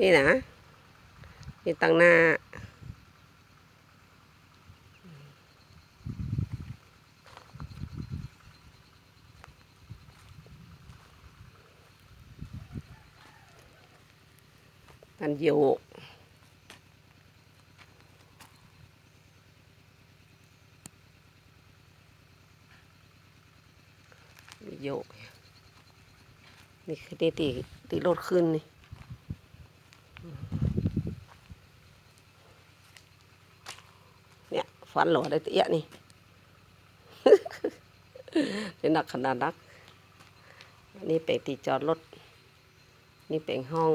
นี่นะมีตั้งหน้ากันโยกโยกนี่คือตีตีตีรถขึ้นนี่ เนี่ย ฟันหล่อได้เตี้ยนี่เป็นหนักขนาดนักนนี้เป็นตีจอดรถ นี่เป็นห้อง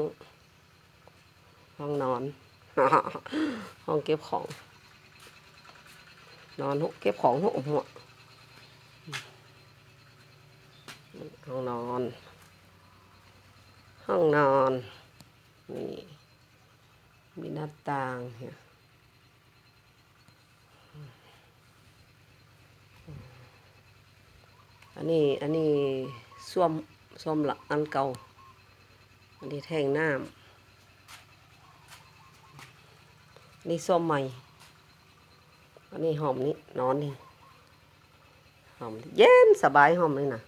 ห้องนอน ห้องเก็บของ นอนหุเก็บของหัวหัวห้องนอน ห้องนอน นี่ มีหน้าต่างเนี่ย อันนี้อันนี้ส้วมส้วมหลักอันเก่า อันนี้แท่งน้ำนี่ส้มใหม่ อันนี้หอมนี่นอนนี่หอมเย็นสบายหอมเลยนะ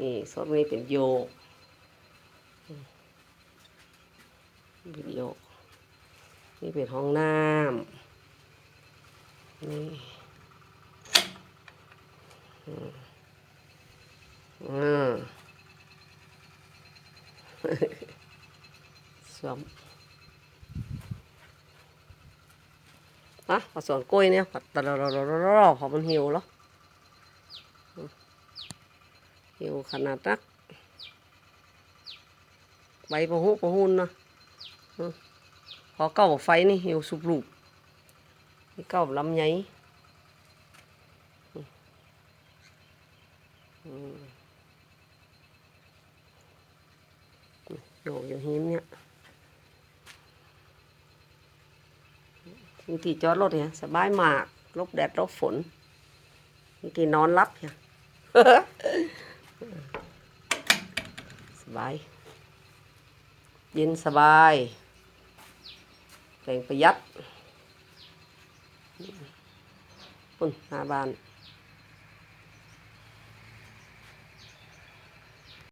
นี่ส้มนี่เป็นโยกเป็นโยกนี่เป็นห้องน้ำนี่อืม อืมส้มนะผสมกล้วยเนี่ยผัดตลอดๆพอมันหิวแล้วหิวขนาดนักใบประหุประหุนนะพอเก้าไฟนี่หิวสุบลูกนี่เก้าลำไยอืมอืม โยกอยู่หิมเนี่ยมีที่จอดรถเนี่ยสบายมากลบแดดลบฝนมีที่นอนรับเนี่ยสบาย เย็นสบายแรงประหยัดปุ่นหาบ้าน